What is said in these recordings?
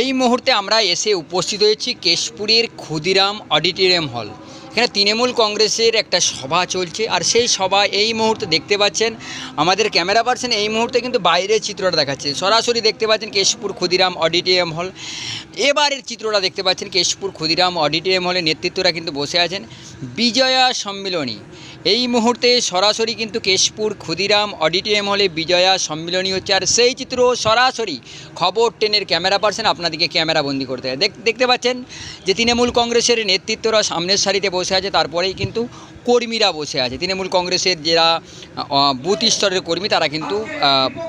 এই মুহূর্তে আমরা এসে উপস্থিত হয়েছি কেশপুরের ক্ষুদিরাম অডিটোরিয়াম হল। এখানে তৃণমূল কংগ্রেসের একটা সভা চলছে আর সেই সভা এই মুহূর্তে দেখতে পাচ্ছেন আমাদের ক্যামেরা পার্সন, এই মুহূর্তে কিন্তু বাইরের চিত্রটা দেখাচ্ছে। সরাসরি দেখতে পাচ্ছেন কেশপুর ক্ষুদিরাম অডিটোরিয়াম হল। এবারের চিত্রটা দেখতে পাচ্ছেন কেশপুর ক্ষুদিরাম অডিটোরিয়াম হলের নেতৃত্বরা কিন্তু বসে আছেন। বিজয়া সম্মিলনী। এই মুহূর্তে সরাসরি কিন্তু কেশপুর ক্ষুদিরাম অডিটোরিয়াম হলে বিজয়া সম্মিলনী হচ্ছে, আর সেই চিত্র সরাসরি খবর টেনের ক্যামেরা পার্সন আপনাদেরকে ক্যামেরা বন্দি করতে দেখ- দেখতে পাচ্ছেন যে তৃণমূল কংগ্রেসের নেতৃত্বরা সামনের সারিতে বসে আছে, তারপরেই কিন্তু কর্মীরা বসে আছে। তৃণমূল কংগ্রেসের যারা বুথ স্তরের কর্মী, তারা কিন্তু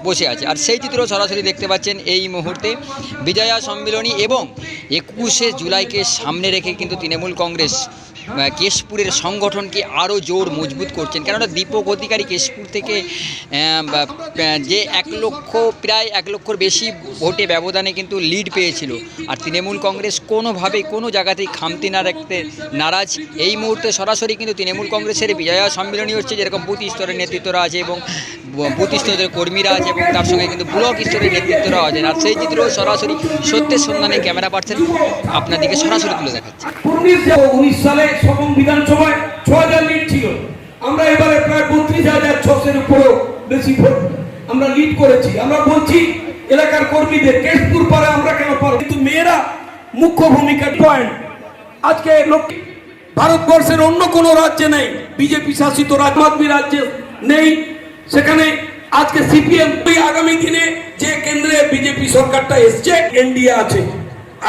বসে আছে। আর সেই চিত্র সরাসরি দেখতে পাচ্ছেন এই মুহূর্তে বিজয়া সম্মিলনী এবং একুশে জুলাইকে সামনে রেখে কিন্তু তৃণমূল কংগ্রেস কেশপুরের সংগঠনকে আরও জোর মজবুত করছেন। কেননা দীপক অধিকারী কেশপুর থেকে যে এক লক্ষ, প্রায় এক লক্ষর বেশি ভোটে ব্যবধানে কিন্তু লিড পেয়েছিল। আর তৃণমূল কংগ্রেস কোনোভাবেই কোনো জায়গাতেই খামতি না রাখতে নারাজ। এই মুহূর্তে সরাসরি কিন্তু তৃণমূল কংগ্রেসের বিজয়া সম্মেলনী হচ্ছে, যেরকম বুথ স্তরের নেতৃত্বরা আছে এবং বুথ স্তরের কর্মীরা আছে এবং তার সঙ্গে কিন্তু ব্লক স্তরের নেতৃত্বরা আছে আর সেই চিত্র সরাসরি সত্যের সন্ধানে ক্যামেরা পার্সেন আপনাদেরকে সরাসরি তুলে দেখাচ্ছে। উনিশ উনিশ বিধানসভায় হাজার লিড ছিল। আমরা এবারে প্রায় বত্রিশ হাজার উপরেও বেশি ভোট আমরা লিড করেছি। আমরা বলছি, এলাকার কর্মীদের কেশপুর পারে আমরা কেন পারব কিন্তু মেয়েরা মুখ্য ভূমিকা পয়েন্ট আজকে লোক ভারতবর্ষের অন্য কোনো রাজ্যে নেই। বিজেপি শাসিত রাজ্য আদমি রাজ্যে নেই। সেখানে আজকে সিপিএম আগামী দিনে যে কেন্দ্রে বিজেপি সরকারটা এসছে, এনডিএ আছে।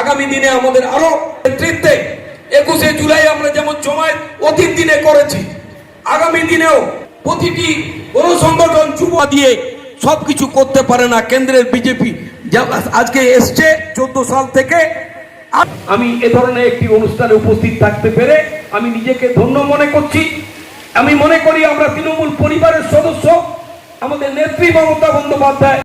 আগামী দিনে আমাদের আরও নেতৃত্বে একুশে জুলাই আমরা যেমন জমায়েত অতীত দিনে করেছি। আগামী দিনেও প্রতিটি গণসংগঠন যুব দিয়ে সবকিছু করতে পারে না, কেন্দ্রের বিজেপি আজকে এসছে চোদ্দ সাল থেকে। আমি এ ধরনের একটি অনুষ্ঠানে উপস্থিত থাকতে পেরে আমি নিজেকে ধন্য মনে করছি। আমি মনে করি আমরা তৃণমূল পরিবারের সদস্য, আমাদের নেত্রী মমতা বন্দ্যোপাধ্যায়